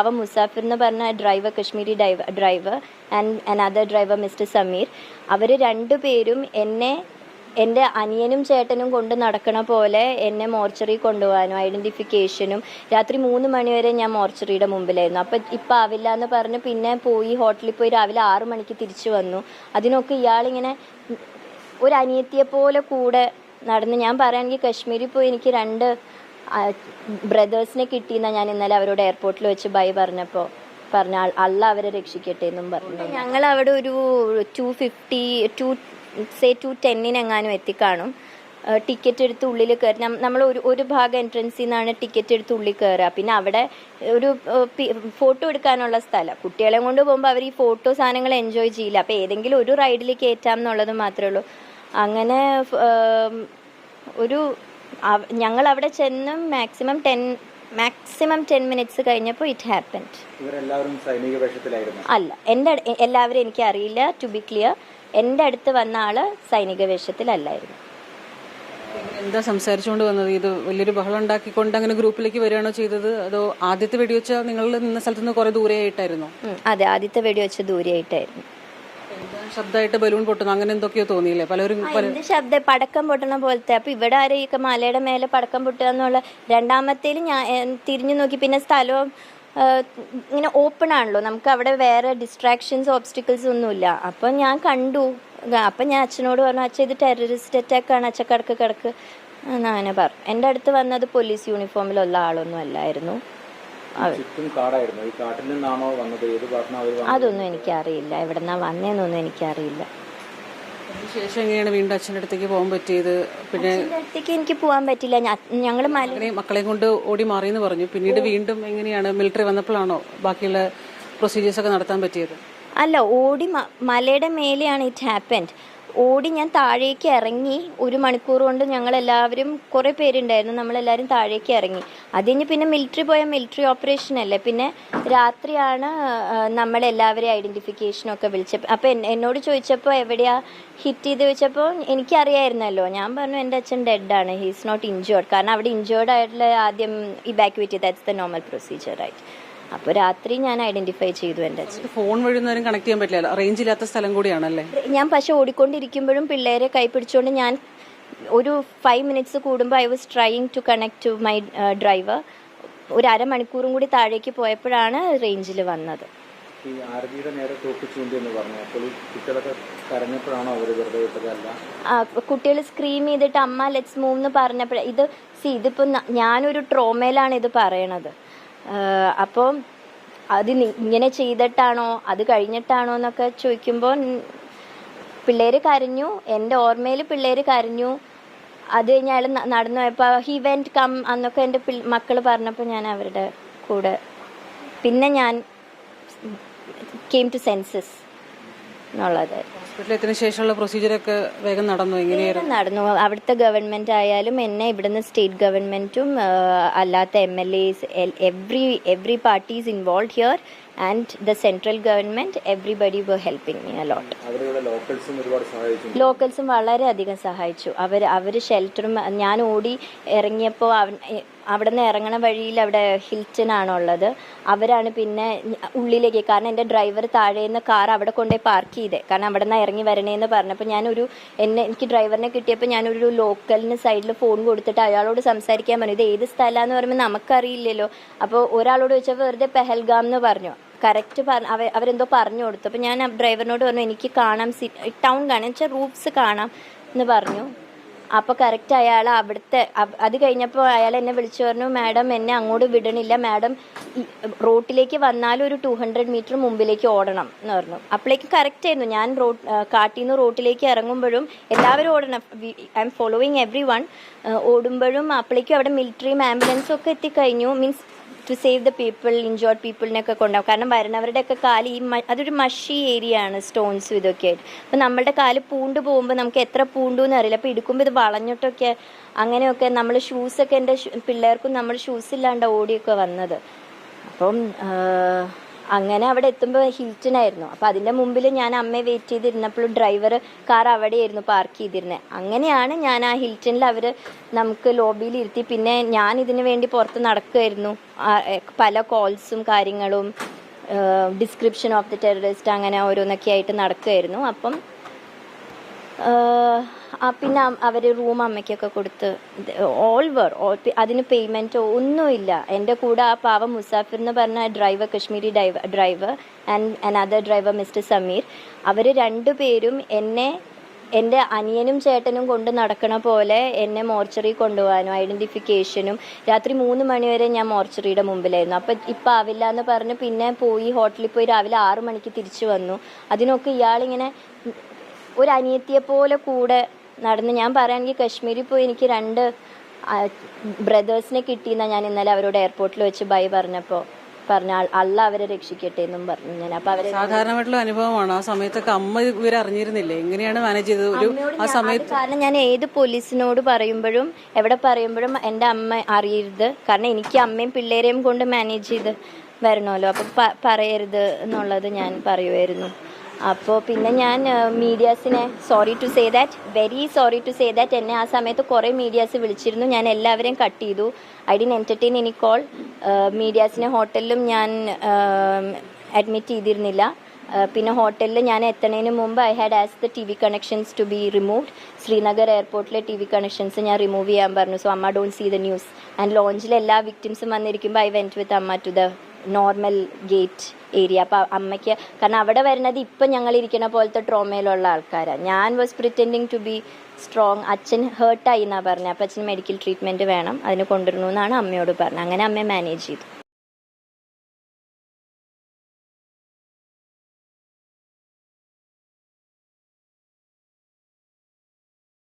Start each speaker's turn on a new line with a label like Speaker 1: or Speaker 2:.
Speaker 1: അവ മുസാഫിർ എന്ന് പറഞ്ഞ driver Kashmiri driver and another driver mister Sameer. അവർ രണ്ടുപേരും എന്നെ എന്റെ അനിയനും ചേട്ടനും കൊണ്ട് നടക്കണ പോലെ എന്നെ മോർച്ചറി കൊണ്ടുപോകാനും ഐഡന്റിഫിക്കേഷനും രാത്രി മൂന്ന് മണി വരെ ഞാൻ മോർച്ചറിയുടെ മുമ്പിലായിരുന്നു. അപ്പം ഇപ്പം ആവില്ല എന്ന് പറഞ്ഞ് പിന്നെ പോയി ഹോട്ടലിൽ പോയി രാവിലെ ആറ് മണിക്ക് തിരിച്ചു വന്നു. അതിനൊക്കെ ഇയാളിങ്ങനെ ഒരു അനിയത്തിയെ പോലെ കൂടെ നടന്ന് ഞാൻ പറയുകയാണെങ്കിൽ കശ്മീരിൽ പോയി എനിക്ക് രണ്ട് ബ്രദേഴ്സിനെ കിട്ടിയെന്നാ ഞാൻ ഇന്നലെ അവരോട് എയർപോർട്ടിൽ വെച്ച് ബൈ പറഞ്ഞപ്പോൾ പറഞ്ഞ അല്ല അവരെ രക്ഷിക്കട്ടെ എന്നും പറഞ്ഞു. ഞങ്ങൾ അവിടെ ഒരു two fifty to say two ടെന്നിനെങ്ങാനും എത്തിക്കാണും. ടിക്കറ്റ് എടുത്ത് ഉള്ളിൽ കയറി നമ്മൾ ഒരു ഒരു ഭാഗം എൻട്രൻസിൽ നിന്നാണ് ടിക്കറ്റ് എടുത്ത് ഉള്ളിൽ കയറുക പിന്നെ അവിടെ ഒരു ഫോട്ടോ എടുക്കാനുള്ള സ്ഥലം. കുട്ടികളെ കൊണ്ട് പോകുമ്പോൾ അവർ ഈ ഫോട്ടോ സാധനങ്ങൾ എൻജോയ് ചെയ്യില്ല. അപ്പോൾ ഏതെങ്കിലും ഒരു റൈഡിൽ കയറ്റാം എന്നുള്ളത് മാത്രമേ ഉള്ളൂ. അങ്ങനെ ഒരു ഞങ്ങൾ അവിടെ ചെന്നും maximum ten maximum ten minutes കഴിഞ്ഞപ്പോൾ ഇറ്റ് ഹാപ്പൻഡ്
Speaker 2: ഇവരെല്ലാവരും സൈനിക വേഷത്തിലായിരുന്നു.
Speaker 1: അല്ല എന്റെ എല്ലാവരും എനിക്ക് അറിയില്ല ടു ബി ക്ലിയർ എന്റെ അടുത്ത് വന്ന ആൾ സൈനിക വേഷത്തിലല്ലായിരുന്നു.
Speaker 3: എന്താ സംസാരിച്ചുകൊണ്ട് വന്നത്? ഇത് വലിയൊരു ബഹളം ഉണ്ടാക്കിക്കൊണ്ട് അങ്ങനെ ഗ്രൂപ്പിലേക്ക് വരികയാണോ ചെയ്തത്? അതോ ആദ്യത്തെ വെടിവെച്ച നിങ്ങൾ നിന്ന സ്ഥലത്ത് നിന്ന് കുറെ ദൂരെ ആയിട്ടായിരുന്നു
Speaker 1: അതെ ആദ്യത്തെ വെടിവെച്ച ദൂരെ ദൂരെയായിട്ടായിരുന്നു.
Speaker 3: ശബ്ദമായിട്ട് ബലൂൺ പൊട്ടുന്നു. അങ്ങനെ എന്തൊക്കെയോ തോന്നിയില്ലേ? പലരും
Speaker 1: എന്ത് ശബ്ദം പടക്കം പൊട്ടണ പോലത്തെ. അപ്പൊ ഇവിടെ ആരെയൊക്കെ മലയുടെ മേലെ പടക്കം പൊട്ടുക എന്നുള്ള രണ്ടാമത്തേൽ ഞാൻ തിരിഞ്ഞു നോക്കി. പിന്നെ സ്ഥലവും ഇങ്ങനെ ഓപ്പൺ ആണല്ലോ. നമുക്ക് അവിടെ വേറെ ഡിസ്ട്രാക്ഷൻസ് ഓബ്സ്റ്റിക്കിൾസ് ഒന്നുമില്ല. അപ്പം ഞാൻ കണ്ടു. അപ്പം ഞാൻ അച്ഛനോട് പറഞ്ഞു അച്ഛൻ ഇത് ടെററിസ്റ്റ് അറ്റാക്ക് ആണ്. അച്ഛൻ കിടക്ക് കിടക്ക്. എന്ന് അങ്ങനെ പറഞ്ഞു. എന്റെ അടുത്ത് വന്നത് പോലീസ് യൂണിഫോമിലുള്ള ആളൊന്നും അല്ലായിരുന്നു. അതൊന്നും എനിക്കറിയില്ല. എവിടെന്നാ വന്നേന്നൊന്നും എനിക്കറിയില്ല.
Speaker 3: ശേഷം എങ്ങനെയാണ് വീണ്ടും അച്ഛന്റെ അടുത്തേക്ക് പോകാൻ പറ്റിയത്? പിന്നെ
Speaker 1: അടുത്തേക്ക് എനിക്ക് പോകാൻ പറ്റില്ല. ഞങ്ങൾ
Speaker 3: മക്കളെ കൊണ്ട് ഓടി മാറി എന്ന് പറഞ്ഞു. പിന്നീട് വീണ്ടും എങ്ങനെയാണ് മിലിറ്ററി വന്നപ്പോഴാണോ ബാക്കിയുള്ള പ്രൊസീജിയേഴ്സ് ഒക്കെ നടത്താൻ പറ്റിയത്?
Speaker 1: അല്ല ഓടി മലയുടെ മേലെയാണ് ഇറ്റ് ഹാപ്പൻഡ് ഓടി ഞാൻ താഴേക്ക് ഇറങ്ങി ഒരു മണിക്കൂർ കൊണ്ട് ഞങ്ങളെല്ലാവരും കുറെ പേരുണ്ടായിരുന്നു. നമ്മളെല്ലാവരും താഴേക്ക് ഇറങ്ങി. അത് കഴിഞ്ഞ് പിന്നെ മിലിറ്ററി പോയ മിലിറ്ററി ഓപ്പറേഷൻ അല്ലേ? പിന്നെ രാത്രിയാണ് നമ്മളെല്ലാവരെയും ഐഡന്റിഫിക്കേഷനൊക്കെ വിളിച്ചപ്പോൾ അപ്പോൾ എന്നോട് ചോദിച്ചപ്പോൾ എവിടെയാ ഹിറ്റ് ചെയ്ത് വെച്ചപ്പോൾ എനിക്കറിയായിരുന്നല്ലോ. ഞാൻ പറഞ്ഞു എന്റെ അച്ഛൻ ഡെഡാണ് ഹീസ് നോട്ട് ഇഞ്ചേർഡ് കാരണം അവിടെ ഇഞ്ചേർഡ് ആയിട്ടുള്ള ആദ്യം evacuate that's the normal procedure ആയിട്ട് അപ്പോൾ രാത്രി ഞാൻ ഐഡന്റിഫൈ ചെയ്തു എന്റെ അച്ഛൻ.
Speaker 3: ഫോൺ വഴി ഒന്നും കണക്ട് ചെയ്യാൻ പറ്റില്ല റേഞ്ച് ഇല്ലാത്ത സ്ഥലം കൂടിയാണല്ലേ?
Speaker 1: ഞാൻ പക്ഷെ ഓടിക്കൊണ്ടിരിക്കുമ്പോഴും പിള്ളേരെ കൈ പിടിച്ചുകൊണ്ട് ഞാൻ ഒരു ഫൈവ് മിനിറ്റ്സ് കൂടുമ്പോൾ I was trying to connect to my driver ഒരു അരമണിക്കൂറും കൂടി താഴേക്ക് പോയപ്പോഴാണ് റേഞ്ചിൽ വന്നത്.
Speaker 2: ഈ ആരതിയുടെ നേരെ തോക്ക് ചൂണ്ടി എന്ന് പറഞ്ഞു. അപ്പോൾ ഈ കുട്ടികളൊക്കെ കരഞ്ഞപ്പോഴാണോ അവർ വെറുതെ വിട്ടതല്ല
Speaker 1: കുട്ടികൾ സ്ക്രീം ചെയ്തിട്ട് അമ്മ ലെറ്റ്സ് മൂവ് എന്ന് പറഞ്ഞപ്പോൾ ഇത് സി ഇതിപ്പോൾ ഞാനൊരു ട്രോമയിലാണ് ഇത് പറയണത്. അപ്പോൾ അത് ഇങ്ങനെ ചെയ്തിട്ടാണോ? അത് കഴിഞ്ഞിട്ടാണോ എന്നൊക്കെ ചോദിക്കുമ്പോൾ പിള്ളേർ കരഞ്ഞു. എന്റെ ഓർമ്മയിൽ പിള്ളേർ കരഞ്ഞു. അത് കഴിഞ്ഞ് അയാൾ നടന്നു പോയപ്പോൾ ഹി വെന്റ് കം അന്നൊക്കെ എന്റെ മക്കൾ പറഞ്ഞപ്പോൾ ഞാൻ അവരുടെ കൂടെ. പിന്നെ ഞാൻ കെയിം ടു സെൻസസ് എന്നുള്ളത്.
Speaker 3: ശേഷമുള്ള പ്രൊസീജിയറൊക്കെ വേഗം നടന്നു? എങ്ങനെയായിരുന്നു?
Speaker 1: നടന്നു. അവിടുത്തെ ഗവൺമെന്റ് ആയാലും എന്നെ ഇവിടുന്ന് സ്റ്റേറ്റ് ഗവൺമെന്റും അല്ലാത്ത M L S every every parties involve here and the central government everybody were helping me a lot
Speaker 2: അവരുടെ ലോക്കൽസും ഒരുപാട് സഹായിച്ചു.
Speaker 1: ലോക്കൽസും വളരെയധികം സഹായിച്ചു. അവർ അവർ ഷെൽട്ടറും ഞാൻ ഓടി ഇറങ്ങിയപ്പോൾ അവിടെ നിന്ന് ഇറങ്ങണ വഴിയിൽ അവിടെ ഹിൽട്ടൺ ആണുള്ളത് അവരാണ് പിന്നെ ഉള്ളിലേക്ക് കാരണം എന്റെ ഡ്രൈവർ താഴേന്ന് കാർ അവിടെ കൊണ്ടുപോയി പാർക്ക് ചെയ്തേ. കാരണം അവിടെ നിന്ന് ഇറങ്ങി വരണേന്ന് പറഞ്ഞപ്പോൾ ഞാനൊരു എന്നെ എനിക്ക് ഡ്രൈവറിനെ കിട്ടിയപ്പോൾ ഞാനൊരു ലോക്കലിന് സൈഡിൽ ഫോൺ കൊടുത്തിട്ട് അയാളോട് സംസാരിക്കാൻ പറഞ്ഞു. ഇത് ഏത് സ്ഥലമാണെന്ന് പറയുമ്പോൾ നമുക്കറിയില്ലല്ലോ. അപ്പോൾ ഒരാളോട് ചോദിച്ചപ്പോൾ വെറുതെ പെഹൽഗാം എന്ന് പറഞ്ഞു. കറക്റ്റ് പറഞ്ഞ അവ അവരെന്തോ പറഞ്ഞു കൊടുത്തു. അപ്പോൾ ഞാൻ ഡ്രൈവറിനോട് പറഞ്ഞു എനിക്ക് കാണാം ടൗൺ കാണാം എന്ന് വെച്ചാൽ റൂഫ്സ് കാണാം എന്ന് പറഞ്ഞു. അപ്പോൾ കറക്റ്റ് അയാൾ അവിടുത്തെ അത് കഴിഞ്ഞപ്പോൾ അയാൾ എന്നെ വിളിച്ചു പറഞ്ഞു മാഡം എന്നെ അങ്ങോട്ട് വിടണില്ല. മാഡം റോട്ടിലേക്ക് വന്നാലും ഒരു ടു ഹൺഡ്രഡ് മീറ്റർ മുമ്പിലേക്ക് ഓടണം എന്ന് പറഞ്ഞു. അപ്പോഴേക്കും കറക്റ്റ് ആയിരുന്നു. ഞാൻ റോഡ് കാട്ടിൽ നിന്ന് റോട്ടിലേക്ക് ഇറങ്ങുമ്പോഴും എല്ലാവരും ഓടണം. I'm following everyone ഓടുമ്പോഴും അപ്പോഴേക്കും അവിടെ മിലിറ്ററിയും ആംബുലൻസും ഒക്കെ എത്തിക്കഴിഞ്ഞു. Means to save the people injured പീപ്പിളിനെയൊക്കെ കൊണ്ടുപോകും. കാരണം വരുന്നവരുടെയൊക്കെ കാൽ ഈ അതൊരു മഷി ഏരിയ ആണ് സ്റ്റോൺസും ഇതൊക്കെ. ആയിട്ട് അപ്പം നമ്മളുടെ കാൽ പൂണ്ട് പോകുമ്പോൾ നമുക്ക് എത്ര പൂണ്ടു എന്ന് അറിയില്ല. അപ്പോൾ എടുക്കുമ്പോൾ ഇത് വളഞ്ഞിട്ടൊക്കെ അങ്ങനെയൊക്കെ നമ്മൾ ഷൂസൊക്കെ എന്റെ പിള്ളേർക്കും നമ്മൾ ഷൂസ് ഇല്ലാണ്ട് ഓടിയൊക്കെ വന്നത്. അപ്പം അങ്ങനെ അവിടെ എത്തുമ്പോൾ ഹിൽറ്റനായിരുന്നു അപ്പോൾ അതിന്റെ മുമ്പിൽ ഞാൻ അമ്മയെ വെയിറ്റ് ചെയ്തിരുന്നപ്പോഴും ഡ്രൈവർ കാർ അവിടെയായിരുന്നു പാർക്ക് ചെയ്തിരുന്നത് അങ്ങനെയാണ് ഞാൻ ആ ഹിൽറ്റനിൽ അവർ നമുക്ക് ലോബിയിൽ ഇരുത്തി. പിന്നെ ഞാൻ ഇതിനു വേണ്ടി പുറത്ത് നടക്കുമായിരുന്നു പല കോൾസും കാര്യങ്ങളും ഡിസ്ക്രിപ്ഷൻ ഓഫ് ദി ടെററിസ്റ്റ് അങ്ങനെ ഓരോന്നൊക്കെ ആയിട്ട് നടക്കുമായിരുന്നു അപ്പം പിന്നെ അവർ റൂം അമ്മയ്ക്കൊക്കെ കൊടുത്ത് ഓൾ വർ അതിന് പേയ്മെന്റോ ഒന്നുമില്ല. എന്റെ കൂടെ ആ പാവം മുസാഫിർ എന്ന് പറഞ്ഞ driver Kashmiri driver driver and another driver mister Sameer അവർ രണ്ടുപേരും എന്നെ എന്റെ അനിയനും ചേട്ടനും കൊണ്ട് നടക്കണ പോലെ എന്നെ മോർച്ചറി കൊണ്ടുപോകാനും ഐഡന്റിഫിക്കേഷനും രാത്രി മൂന്ന് മണിവരെ ഞാൻ മോർച്ചറിയുടെ മുമ്പിലായിരുന്നു. അപ്പം ഇപ്പം ആവില്ല എന്ന് പറഞ്ഞ് പിന്നെ പോയി ഹോട്ടലിൽ പോയി രാവിലെ ആറ് മണിക്ക് തിരിച്ചു വന്നു. അതിനൊക്കെ ഇയാളിങ്ങനെ ഒരു അനിയത്തിയെ പോലെ കൂടെ നടന്ന് ഞാൻ പറയുകയാണെങ്കിൽ കാശ്മീരിൽ പോയി എനിക്ക് രണ്ട് ബ്രദേഴ്സിനെ കിട്ടിയെന്നാണ് ഞാൻ ഇന്നലെ അവരോട് എയർപോർട്ടിൽ വെച്ച് ബൈ പറഞ്ഞപ്പോൾ പറഞ്ഞ അള്ള അവരെ രക്ഷിക്കട്ടെ എന്നും പറഞ്ഞു ഞാൻ. അപ്പൊ അവരെ
Speaker 3: സാധാരണമായിട്ടുള്ള അനുഭവമാണ്. ആ സമയത്തൊക്കെ അമ്മ ഇവരെ അറിഞ്ഞിരുന്നില്ലേ? എങ്ങനെയാണ് മാനേജ് ചെയ്തത്? ഒരു ആ സമയത്ത്
Speaker 1: കാരണം ഞാൻ ഏത് പോലീസിനോട് പറയുമ്പോഴും എവിടെ പറയുമ്പോഴും എന്റെ അമ്മ അറിയരുത്. കാരണം എനിക്ക് അമ്മയും പിള്ളേരെയും കൊണ്ട് മാനേജ് ചെയ്ത് വരണമല്ലോ. അപ്പം പറയരുത് എന്നുള്ളത് ഞാൻ പറയുമായിരുന്നു അപ്പോൾ പിന്നെ ഞാൻ മീഡിയാസിനെ sorry to say that very sorry to say that എന്നെ ആ സമയത്ത് കുറേ മീഡിയാസ് വിളിച്ചിരുന്നു. ഞാൻ എല്ലാവരെയും കട്ട് ചെയ്തു. I didn't entertain any call മീഡിയാസിനെ ഹോട്ടലിലും ഞാൻ അഡ്മിറ്റ് ചെയ്തിരുന്നില്ല. പിന്നെ ഹോട്ടലിൽ ഞാൻ എത്തുന്നതിന് മുമ്പ് I had as the T V connections to be removed Srinagar എയർപോർട്ടിലെ T V connections ഞാൻ റിമൂവ് ചെയ്യാൻ പറഞ്ഞു. സോ അമ്മ don't see the news and ലോഞ്ചിൽ എല്ലാ വിക്ടിംസും വന്നിരിക്കുമ്പോൾ ഐ വെന്റ് വിത്ത് അമ്മ to the normal gate area അപ്പോൾ അമ്മയ്ക്ക് കാരണം അവിടെ വരുന്നത് ഇപ്പം ഞങ്ങൾ ഇരിക്കുന്ന പോലത്തെ ട്രോമയിലുള്ള ആൾക്കാരാണ് ഞാൻ was pretending to be strong അച്ഛൻ ഹേർട്ടായി എന്നാണ് പറഞ്ഞത് അപ്പോൾ അച്ഛന് മെഡിക്കൽ ട്രീറ്റ്മെന്റ് വേണം. അതിന് കൊണ്ടുവരണമെന്നാണ് അമ്മയോട് പറഞ്ഞത് അങ്ങനെ അമ്മയെ മാനേജ് ചെയ്തു.